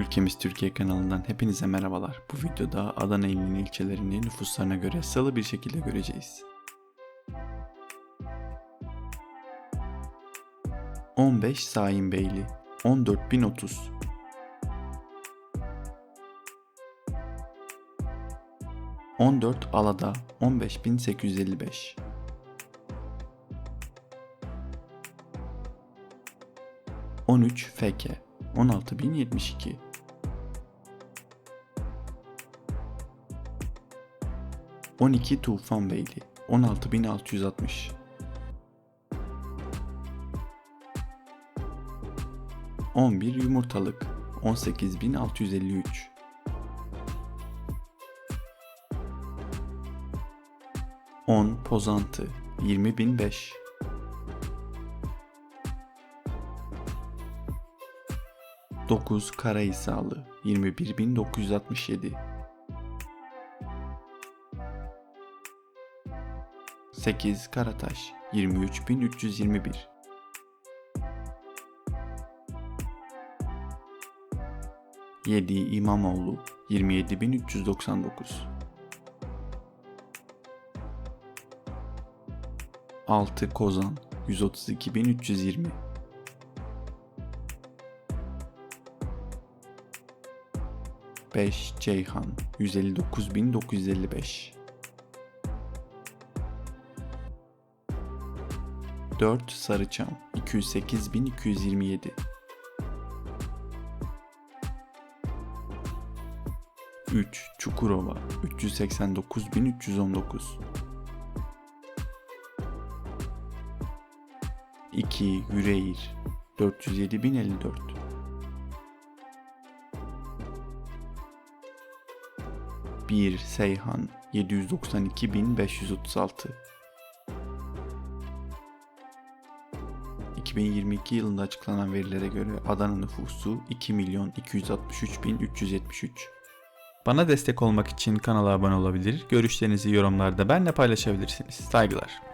Ülkemiz Türkiye kanalından hepinize merhabalar. Bu videoda Adana ilinin ilçelerini nüfuslarına göre sıralı bir şekilde göreceğiz. 15 Sahinbeyli 14030 14 Alada 15855 13 Feke 16072 12 Tufanbeyli 16660 11 Yumurtalık 18653 10 Pozantı 20005 9 Karahisalı 21967 8 Karataş 23321 7 İmamoğlu 27399 6 Kozan 132320 5 Ceyhan 159955 4 Sarıçam 208227 3 Çukurova 389319 2 Yüreğir 407054 1 Seyhan 792536 2022 yılında açıklanan verilere göre Adana nüfusu 2 milyon 263 bin 373. Bana destek olmak için kanala abone olabilir, görüşlerinizi yorumlarda benimle paylaşabilirsiniz. Saygılar.